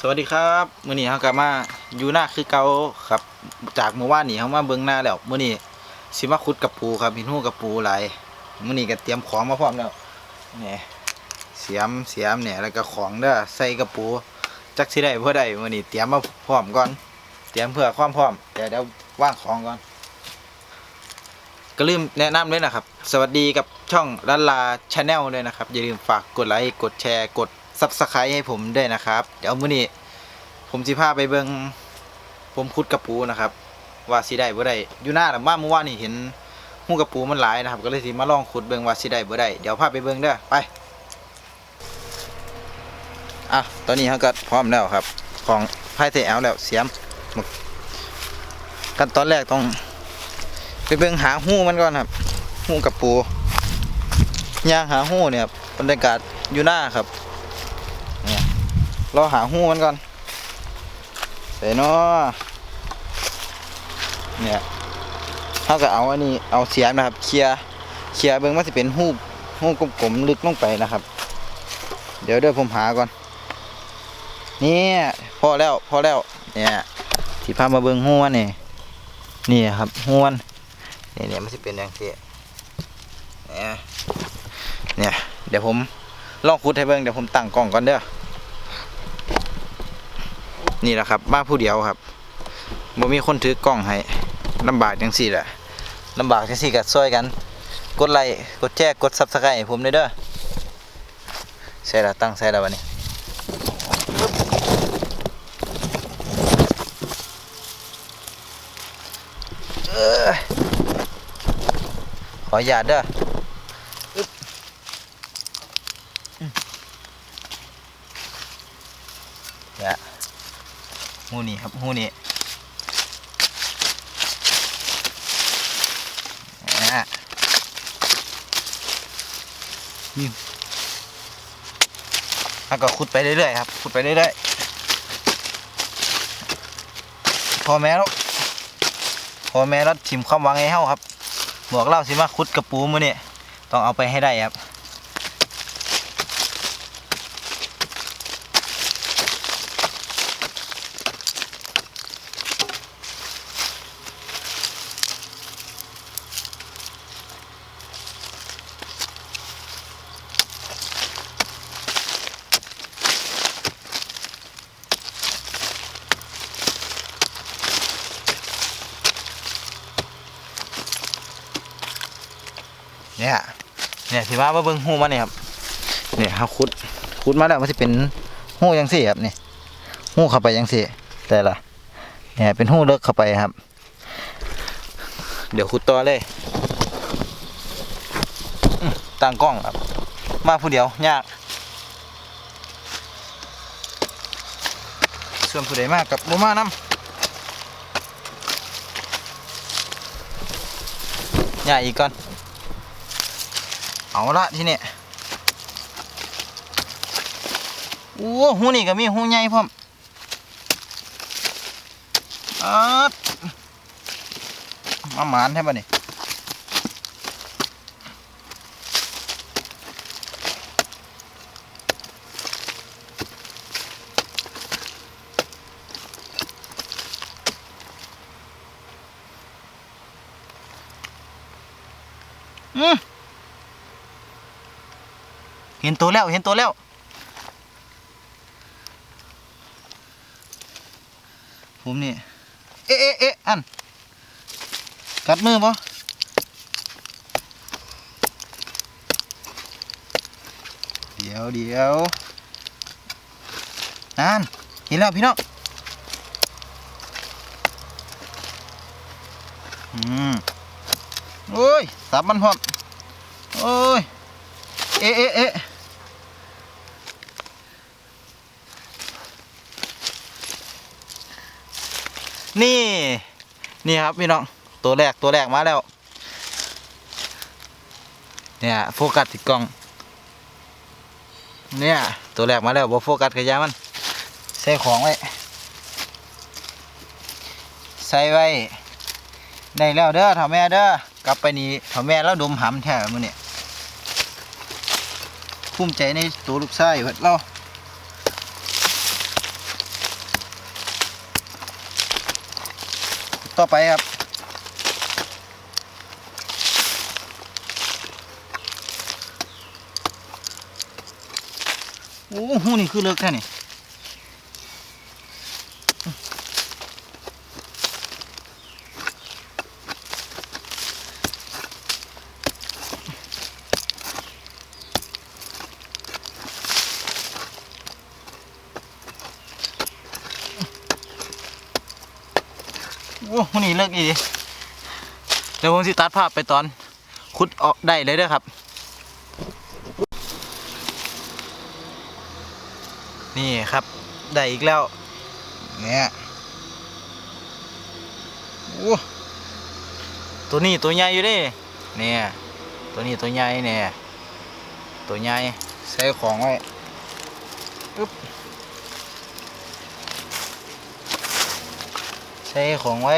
สวัสดีครับมื้อนี้เฮากลับมาอยู่หน้าคือเก่าครับ จากเมื่อวานนี้เฮามาเบิ่งหน้าแล้วมื้อนี้สิมาขุดกับปูครับเห็นหูกับปูไหลมื้อนี้ก็เตรียมของมาพร้อมแล้วเนี่ยเสียมเสียมเนี่ยแล้วก็ของเด้อใส่กับปูจักสิได้บ่อได้มื้อนี้เตรียมมาพร้อมก่อน เตรียมเพื่อความพร้อมเดี๋ยวเดี๋ยววางของก่อน ก็ลืมแนะนำด้วยนะครับ สวัสดีกับช่องลันลาชาแนลด้วยนะครับอย่าลืมฝากกดไลค์กดแชร์กด ซับสไครต์ให้ผมด้วยนะครับ เดี๋ยวมื้อนี้ผมสิพาไปเบิงผมคุดกระปูนะครับ ว่าสิได้บ่ได้อยู่หน้าแต่ว่าเมื่อวานนี่เห็นหูกระปูมันหลายนะครับ ก็เลยสิมาลองขุดเบิงว่าสิได้บ่ได้เดี๋ยวพาไปเบิงเด้อไปอะตอนนี้เขาก็พร้อมแล้วครับ ของไพ่เทแอลแล้วเสียมหมดขั้นตอนแรกต้องไปเบิ่งหาหูมันก่อนครับหูกับปูย่างหาหูเนี่ยครับบรรยากาศอยู่หน้าครับ รอหาหูมันก่อนใส่เนาะเนี่ยเขาก็เอาอันนี้เอาเสียมนะครับ เคลียเคลียเบิ่งว่าสิเป็นหูหูกลมๆลึกลงไปนะครับ เดี๋ยวเดี๋ยวผมหาก่อนเนี่ยพอแล้วพอแล้วเนี่ยที่พามาเบิ่งหูมันนี่นี่ครับหูมันเนี่ยเนี่ยมันจะเป็นอย่างที่เนี่ยเนี่ยเดี๋ยวผมลองคุดให้เบิ่งเดี๋ยวผมตั้งกล้องก่อนเด้อ นี่แหละครับมาผู้เดียวครับบ่มีคนถือกล้องให้ลำบากจังสี่แหละลำบากจังสี่ก็ช่วยกัน กดไลค์กดแชร์กดซับสไครต์ผมด้วยเด้อใช่ละตั้งใช่ละวันนี้เอ้ยขออย่าตเด้อบอืมอย่าหูนี่ ครับหูนี่อะนี่แล้วก็ขุดไปเรื่อยๆครับขุดไปเรื่อยๆพอแม่แล้วพอแม่แล้วทิมความวังให้เฮาครับบอกเล่าสิมาคุดกระปูมือนี่ต้องเอาไปให้ได้ครับ สิว่ามาเบิ่งหูมันนี่ครับเนี่ยเขาขุดขุดมาแล้วมันจะเป็นหูยังสี่ครับนี่หูเข้าไปยังสี่แต่ละเนี่ยเป็นหูเลิกเข้าไปครับ เดี๋ยวขุดต่อเลยตั้งกล้องครับ มาผู้เดียวยากส่วนผู้ใดมากกับโมมาน้ำยากอีกก่อน เอาละทีนี้โอ้หูนี่ก็มีหูใหญ่พร้อมอัดมาหมานแท้บ่นี่อืม ห็นตัวแล้วเห็นตัวแล้วผมนี่เอ๊ะเอ๊ะเอ๊ะอันกัดมือปะเดี๋ยวเดี๋ยวนั่นเห็นแล้วพี่น้องอืมโอ้ยสับมันพร้อมโอ้ย เอ๊ะเอ๊ะเอ๊ะ นี่ นี่ครับพี่น้อง ตัวแรกตัวแรกมาแล้ว เนี่ยโฟกัสติดกล้อง เนี่ยตัวแรกมาแล้วบ่โฟกัสกระยามัน ใส่ของไว้ ใส่ไว้ ได้แล้วเด้อถ่าแม่เด้อกลับไปนี่ถ่าแม่แล้วดมหำแท้มื้อนี้ภูมิใจในตัวลูกชายเพิ่นเรา ต่อไปครับ โอ้โหนี่คือเลิกแค่นี้ โอ้โหนี่เลิกอีเดี๋ยวผมสิตัดภาพไปตอนขุดออกได้เลยเด้อครับ นี่ครับ ได้อีกแล้ว เนี่ยโอ้ตัวนี้ตัวใหญ่อยู่ดิเนี่ย ตัวนี้ตัวใหญ่เนี่ย ตัวใหญ่ใส่ของไว้อึ๊บ ส่ของไว้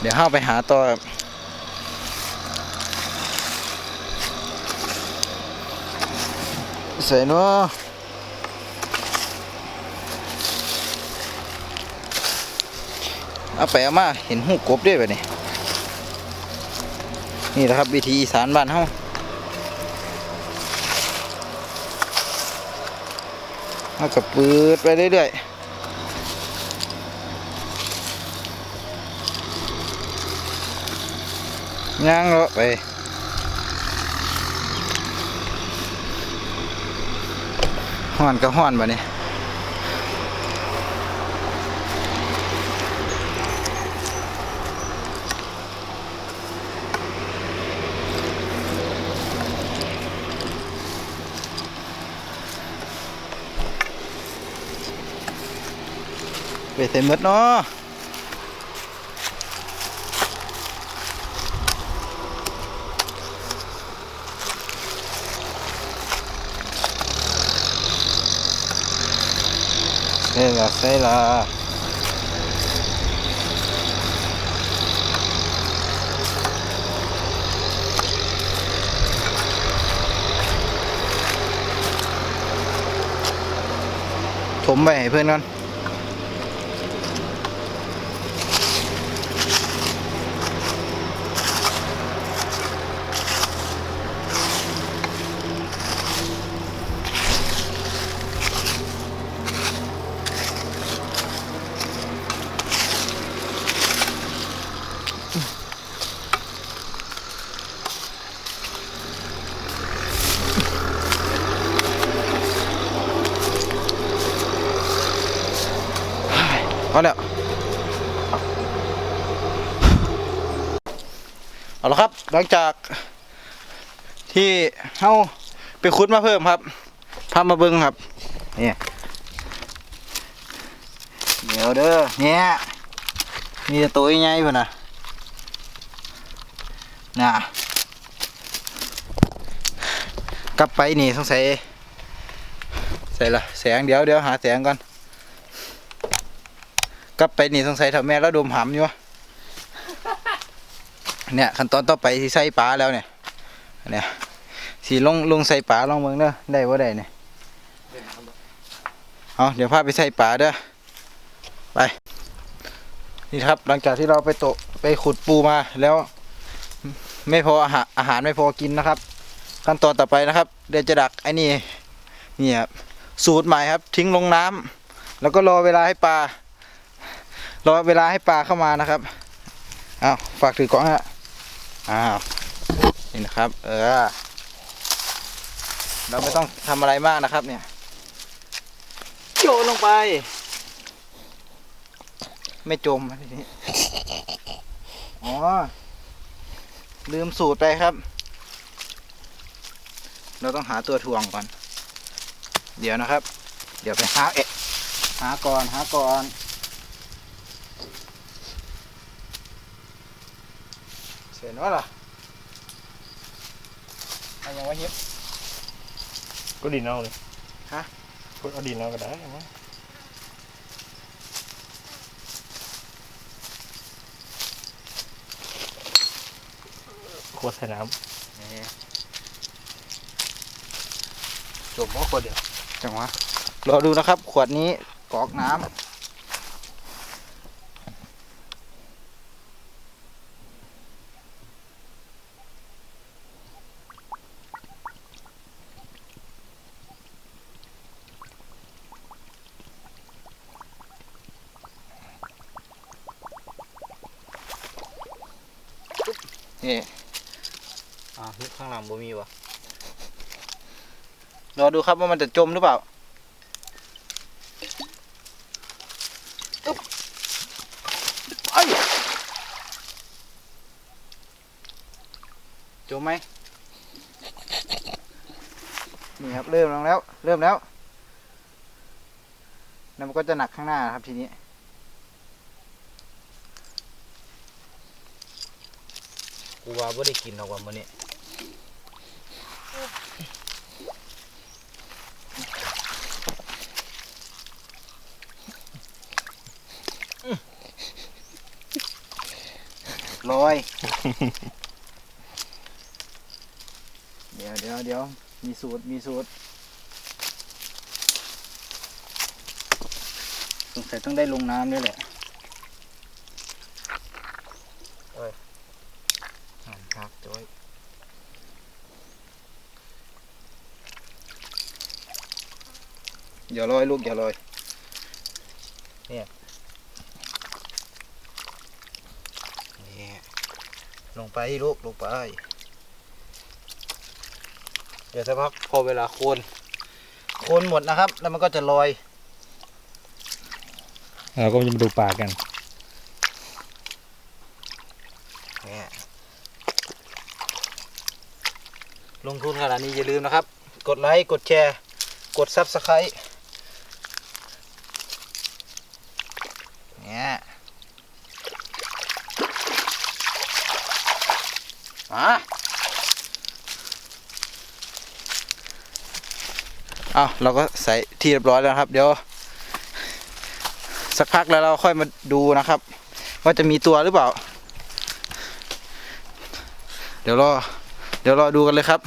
เดี๋ยวห้าไปหาต่อครับใส่เนาะเอาไปเอามาเห็นหูกบด้วยแบบนี้ นี่แหละครับวิธีอีสานบ้านเฮาเอากับปืดไปเรื่อยๆย่างเลาะไปห้อนก็ห้อนบ่เนี่ย ไปเต็มหมดเนาะใช่ละใช่ละถมไปให้เพื่อนก่อน พอแล้วเอาละครับ หลังจากที่เฮาไปขุดมาเพิ่มครับพามาเบิ้งครับเนี่ยเดี๋ยวเด้อเนี่ยมีแต่ตัวใหญ่ๆพุ่นน่ะน่ะกลับไปนี่สงสัยใส่ละแสงเดี๋ยวเดี๋ยวหาแสงก่อน กลับไปนี่สงสัยถ้าแม่แล้วดมหำอยู่วะเนี่ยขั้นตอนต่อไปที่ใส่ปลาแล้วเนี่ยเนี่ยสีลงลงใส่ปลาลองเมืองเด้อได้ว่าได้เนี่ยเอาเดี๋ยวพาไปใส่ปลาเด้อไปนี่ครับหลังจากที่เราไปโตะไปขุดปูมาแล้ว ไม่พออาหารอาหารไม่พอกินนะครับ ขั้นตอนต่อไปนะครับ เดี๋ยวจะดักไอ้นี่นี่ครับสูตรใหม่ครับ ทิ้งลงน้ำแล้วก็รอเวลาให้ปลา รอเวลาให้ปลาเข้ามานะครับอ้าวฝากถือกล้องฮะอ้าวนี่นะครับ เออ เราไม่ต้องทำอะไรมากนะครับ เนี่ยโยนลงไป ไม่จมอันนี้อ๋อ ลืมสูตรไปครับ เราต้องหาตัวถ่วงก่อน เดี๋ยวนะครับ เดี๋ยวไปหาเอะหาก่อนหาก่อน สียนว่าล่ะอันยังว่าเฮ็ด ก็ดินเอาเลยฮะ ก็เอาดินเอาก็ได้มั้งขวดใส่น้จบว่าขวดเดียวจังหวะรอดูนะครับ ขวดนี้กรอกน้ำ นี่อ่าลึกข้างหลังบ่มีวะรอดูครับว่ามันจะจมหรือเปล่าอึ๊บเอ้ยจมไหมนี่ครับเริ่มลงแล้ว เริ่มแล้วแล้วมันก็จะหนักข้างหน้าครับทีนี้ กูว่าไม่ได้กินหรอกวันมื้อนี้ลอย เดี๋ยวเดี๋ยวเดี๋ยวมีสูตรมีสูตรสงสัยต้องได้ลงน้ำด้วยแหละเอ้ยหันหักจ้อย อย่าลอยลูกอย่าลอยเนี่ยนี่ลงไปลูกลงไป เดี๋ยวสักพักพอเวลาโคนโคนหมดนะครับ แล้วมันก็จะลอยำเราก็จะมาดูปลากันเนี่ยลงทุนขนาดนี้อย่าลืมนะครับ กดไลค์ กดแชร์ กดซับสไครต์ เนี่ยมาเอาเราก็ใส่ที่เรียบร้อยแล้วครับ เดี๋ยว สักพักแล้วเราค่อยมาดูนะครับ ว่าจะมีตัวหรือเปล่า เดี๋ยวรอเดี๋ยวรอดูกันเลยครับ